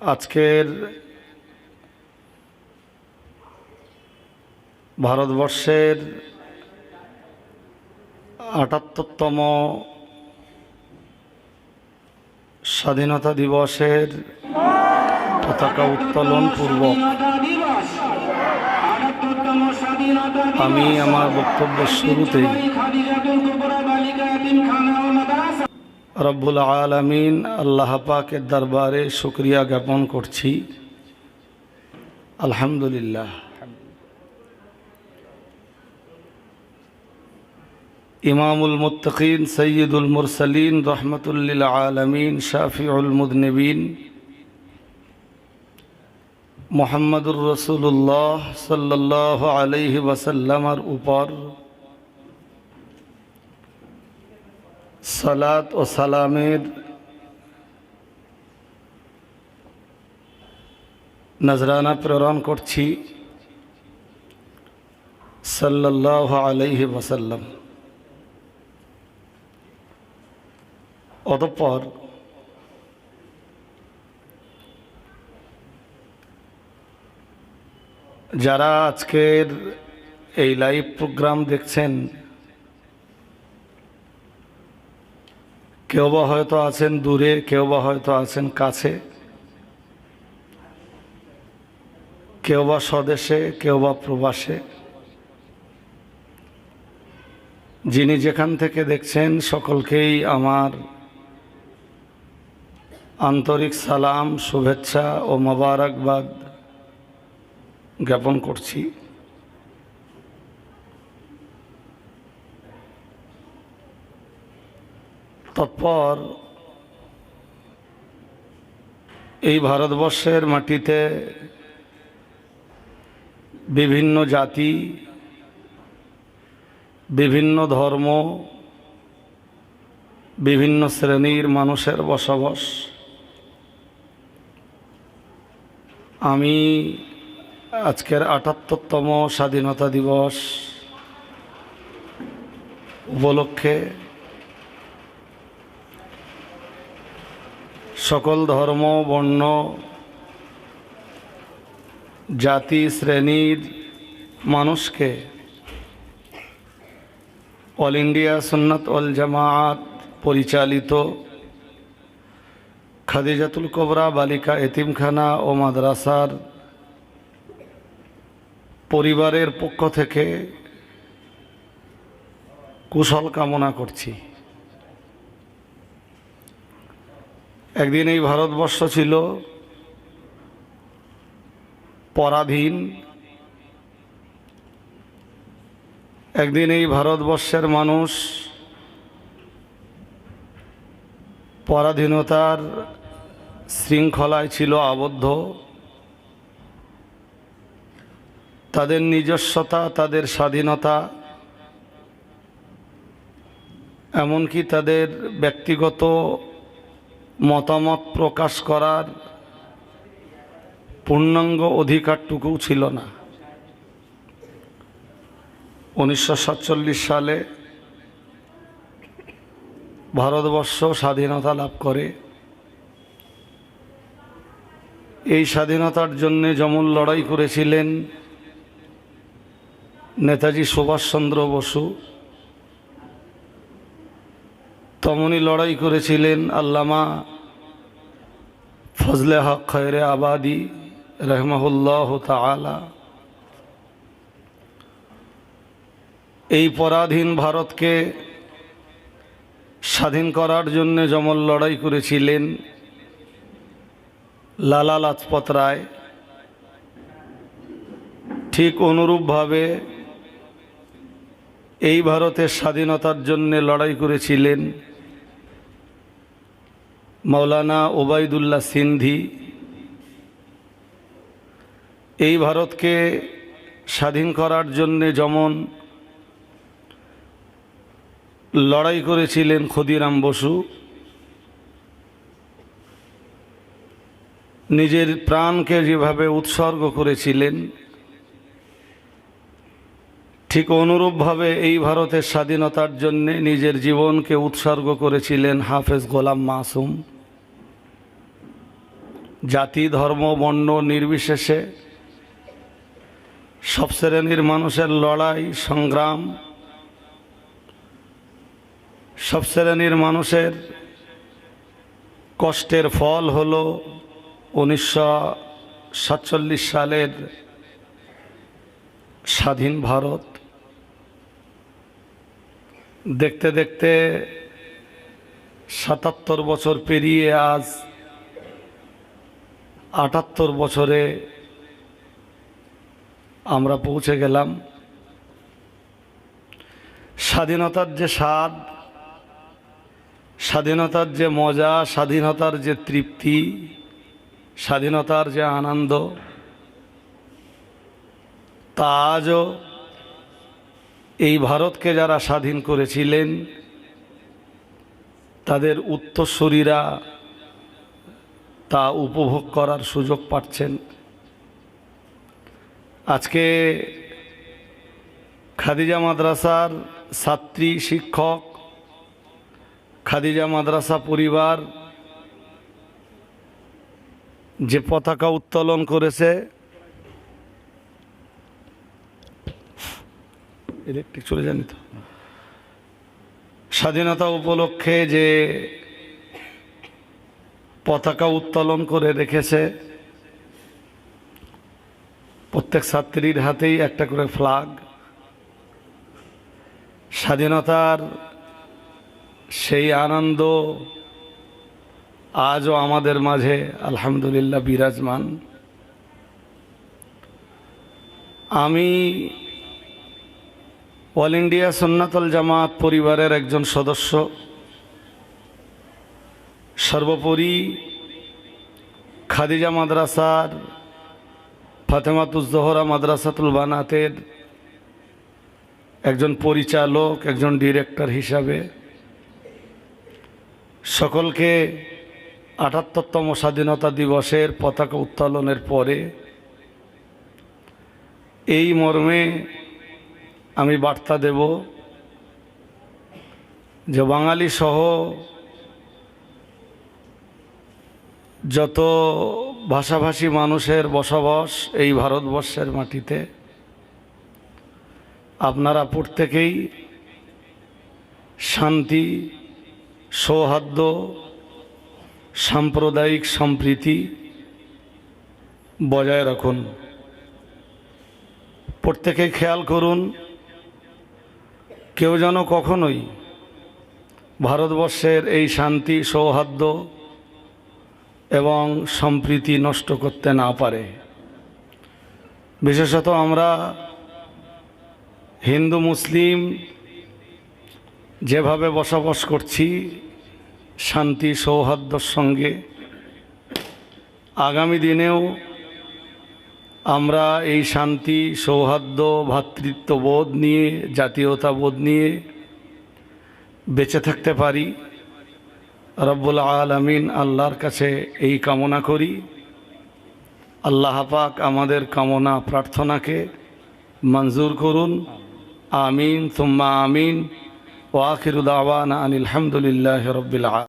আজকের ভারতবর্ষের আটাত্তরতম স্বাধীনতা দিবসের পতাকা উত্তোলন পূর্বক আমি আমার বক্তব্যের শুরুতেই রব্বুল আলমিন আল্লাহ পাকের দরবারে শুক্রিয়া জ্ঞাপন করছি। আলহামদুলিল্লাহ। ইমামুল মুত্তকিন সৈয়দুল মুরসলিন রহমতুল্লিল আলমিন শাফিউল মুদনবিন মোহাম্মদুর রসুল্লাহ সাল্লাহ আলহি উপর সালাত ও সালামের নজরানা প্রেরণ করছি সাল্লাহ আলহি ওয়াসাল্লাম। অতঃপর যারা আজকের এই লাইভ প্রোগ্রাম দেখছেন কেউ বা হয়তো আছেন দূরে কেউ বা হয়তো আছেন কাছে। কেউ বা স্বদেশে কেউ বা প্রবাসে। যিনি যেখান থেকে দেখছেন সকলকেই আমার আন্তরিক সালাম, শুভেচ্ছা ও মোবারকবাদ জ্ঞাপন করছি। তৎপর এই ভারতবর্ষের মাটিতে বিভিন্ন জাতি, বিভিন্ন ধর্ম, বিভিন্ন শ্রেণির মানুষের বসবাস। আমি আজকের আটাত্তরতম স্বাধীনতা দিবস উপলক্ষে সকল ধর্ম, বর্ণ, জাতি, শ্রেণির মানুষকে অল ইন্ডিয়া সুন্নত অল জামাত পরিচালিত খাদিজাতুল কোবরা, বালিকা, এতিমখানা ও মাদ্রাসার পরিবারের পক্ষ থেকে কুশল কামনা করছি। একদিন এই ভারতবর্ষ ছিল পরাধীন। একদিন এই ভারতবর্ষের মানুষ পরাধীনতার শৃঙ্খলায় ছিল আবদ্ধ। তাদের নিজস্বতা, তাদের স্বাধীনতা, এমনকি তাদের ব্যক্তিগত মতামত প্রকাশ করার পূর্ণাঙ্গ অধিকারটুকুও ছিল না। উনিশশো সাতচল্লিশ সালে ভারতবর্ষ স্বাধীনতা লাভ করে। এই স্বাধীনতার জন্য যেমন লড়াই করেছিলেন নেতাজি সুভাষচন্দ্র বসু তেমনই লড়াই করেছিলেন আল্লামা ফজলে হক খয়রে আবাদি রহমাহুল্লাহ তালা এই পরাধীন ভারতকে স্বাধীন করার জন্যে যেমন লড়াই করেছিলেন লালা লাজপত রায়, ঠিক অনুরূপভাবে এই ভারতের স্বাধীনতার জন্যে লড়াই করেছিলেন মৌলানা ওবায়দুল্লাহ সিন্ধি, এই ভারতকে স্বাধীন করার জন্যে যেমন লড়াই করেছিলেন ক্ষুদিরাম বসু, নিজের প্রাণকে যেভাবে উৎসর্গ করেছিলেন, ঠিক অনুরূপভাবে এই ভারতের স্বাধীনতার জন্যে নিজের জীবনকে উৎসর্গ করেছিলেন হাফেজ গোলাম মাসুম। জাতি, ধর্ম, বর্ণ নির্বিশেষে সব শ্রেণির মানুষের লড়াই, সংগ্রাম, সব শ্রেণির মানুষের কষ্টের ফল হল উনিশশো সাতচল্লিশ সালের স্বাধীন ভারত। দেখতে দেখতে সাতাত্তর বছর পেরিয়ে আজ আটাত্তর বছরে আমরা পৌঁছে গেলাম। স্বাধীনতার যে স্বাদ, স্বাধীনতার যে মজা, স্বাধীনতার যে তৃপ্তি, স্বাধীনতার যে আনন্দ, তা আজও এই ভারতকে যারা স্বাধীন করেছিলেন, তাদের উত্তরসূরিরা তা উপভোগ করার সুযোগ পাচ্ছেন। আজকে খাদিজা মাদ্রাসার ছাত্রী, শিক্ষক, খাদিজা মাদ্রাসা পরিবার যে পতাকা উত্তোলন করেছে, ইলেকট্রিক চলে জানি তো? স্বাধীনতা উপলক্ষে যে পতাকা উত্তোলন করে রেখেছে। প্রত্যেক ছাত্রীর হাতেই একটা করে ফ্লাগ স্বাধীনতার সেই আনন্দ আজও আমাদের মাঝে, আলহামদুলিল্লাহ, বিরাজমান। আমি অল ইন্ডিয়া সন্ন্যাতল জামাত পরিবারের একজন সদস্য। সর্বোপরি খাদিজা মাদ্রাসার ফাতেমাতুজ্জোহরা মাদ্রাসাতুল বানাতের একজন পরিচালক, একজন ডিরেক্টর হিসাবে সকলকে আটাত্তরতম স্বাধীনতা দিবসের পতাকা উত্তোলনের পরে এই মর্মে আমি বার্তা দেব যে বাঙালি সহ যত ভাষাভাষী মানুষের বসবাস এই ভারতবর্ষের মাটিতে, আপনারা প্রত্যেকেই শান্তি, সৌহার্দ্য, সাম্প্রদায়িক সম্প্রীতি বজায় রাখুন। প্রত্যেকে খেয়াল করুন, কেউ যেন কখনোই ভারতবর্ষের এই শান্তি, সৌহার্দ্য এবং সম্প্রীতি নষ্ট করতে না পারে। বিশেষত আমরা হিন্দু, মুসলিম যেভাবে বসবাস করছি, শান্তি, সৌহার্দ্যর সঙ্গে, আগামী দিনেও আমরা এই শান্তি, সৌহার্দ্য ভ্রাতৃত্ববোধ নিয়ে, জাতীয়তাবোধ নিয়ে বেঁচে থাকতে পারি। রব্বুল আলমিন আল্লাহর কাছে এই কামনা করি। আল্লাহ পাক আমাদের কামনা প্রার্থনাকে মঞ্জুর করুন। আমিন, সুম্মা আমিন। ওয়াখিরুদ্দাওয়ান আনিল হামদুলিল্লাহ রব্বিল